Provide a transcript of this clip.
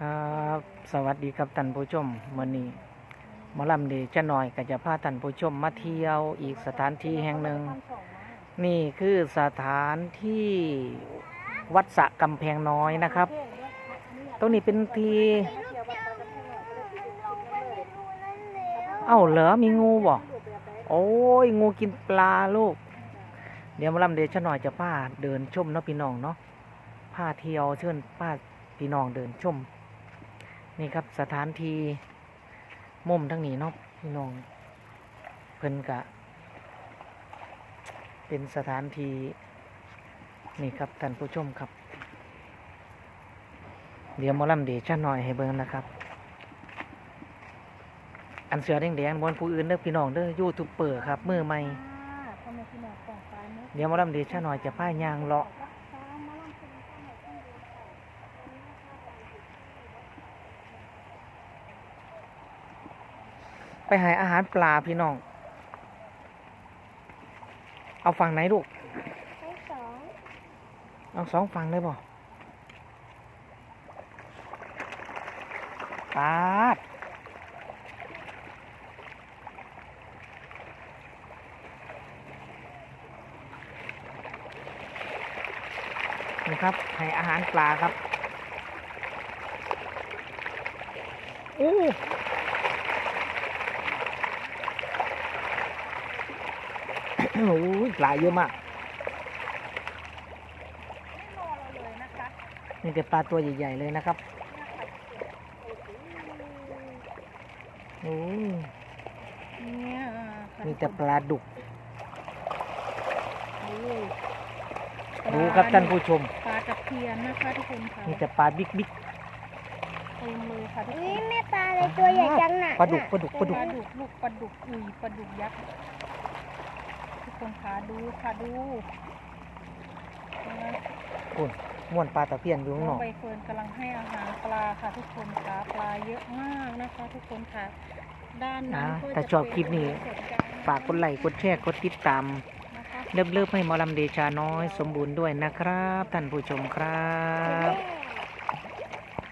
ครับสวัสดีครับท่านผู้ชมมื่อนี้มอลำเดชะหน่อยก็จะพาท่านผู้ชมมาเที่ยวอีกสถานที่แห่งหนึ่ง นี่คือสถานที่วัดสะกำแพงน้อยนะครับ ตรงนี้เป็นทีเอ้าเหรอมีงูบ่โอ้ยงูกินปลาลูก เดี๋ยวมอลำเดชะหน่อยจะพาเดินชมเนาะพี่น้องเนาะพาเที่ยวเชิญพาพี่น้องเดินชม นี่ครับสถานที่มุมทั้งนี้เนาะพี่น้องเพิ่นกะ เป็นสถานที่นี่ครับท่านผู้ชมครับ เดี๋ยวหมอลำเดชะหน่อยให้เบิ่งนะครับ อันเสือแดงๆบนผู้อื่นเด้อพี่น้องเด้อยูทูบเบอร์ครับมือใหม่ พ่อแม่พี่น้องของฟ้าเนอะเดี๋ยวหมอลำเดชะหน่อยจะพายางเลาะ ไปหาอาหารปลาพี่น้อง เอาฝั่งไหนลูกทั้งสองเอาสองฝั่งเลยบ่ปาดนี่ครับ ให้อาหารปลาครับ โอ้โหปลาเยอะมากไม่รอเราเลยนะคะนี่แต่ปลาตัวใหญ่ๆเลยนะครับโอ้ยเนี่ยค่ะมีแต่ปลาดุกโอ้ยดูครับท่านผู้ชม ปลาตะเพียนนะคะทุกคนค่ะมีแต่ปลาบิ๊กบิ๊กเต็มเลยค่ะทุกคนี่นแม่ปลาอะไรตัวใหญ่จังน่ะปลาดุกปลาดุกปลาดุกปลาดุกลูกปลาดุกอุ้ยปลาดุกยักษ์ทุก คนค่ะดูค่ะดูนะคุณม้วนปลาตะเพียนอยู่ข้างนน้อองกใบเฟิร์นกำลังให้อาหารปลาค่ะทุกคนค่ะปลาเยอะมากนะคะ ทุกคนค่ะด้านนั้นก็ถ้าจะชอบคลิปนี้เป็สวนกลงฝากกดไลค์กดแชร์กดติดตามนะคะเลิฟๆให้หมอลำเดชาน้อยสมบูรณ์ด้วยนะครับ ท่านผู้ชมครับแม่